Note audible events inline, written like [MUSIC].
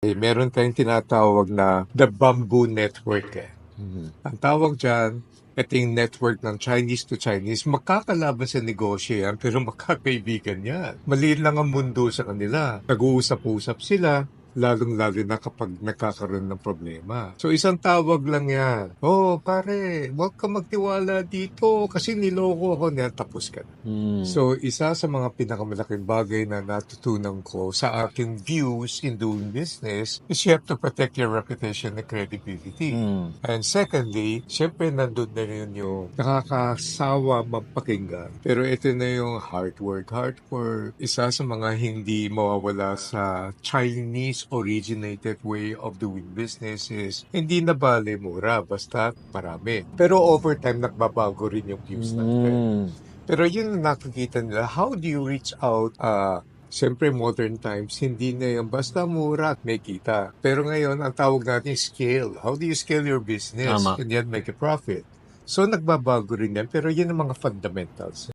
Eh, meron tayong tinatawag na the bamboo network eh. Ang tawag dyan, ito yung network ng Chinese to Chinese. Magkakalaban sa negosyo yan, pero [LAUGHS] magkakaibigan yan. Maliit lang ang mundo sa kanila. Nag-uusap-usap sila, lalong-lalo na kapag nagkakaroon ng problema. So, isang tawag lang yan. Oh, pare, huwag ka magtiwala dito kasi niloko ako niya, tapos ka na. Mm. So, isa sa mga pinakamalaking bagay na natutunan ko sa aking views in doing business is you have to protect your reputation and credibility. Mm. And secondly, syempre nandun na yun yung nakakasawa mapakinggan. Pero ito na yung hard work. Hard work, isa sa mga hindi mawawala sa Chinese originated way of doing business is hindi na bale mura, basta marami. Pero over time, nagbabago rin yung views natin. Mm. Pero yun ang nakikita nila. How do you reach out? Uh, Siyempre, modern times, hindi na yung basta mura at may kita. Pero ngayon, ang tawag natin scale. How do you scale your business? Tama. And yet make a profit. So, nagbabago rin yan. Pero yun ang mga fundamentals.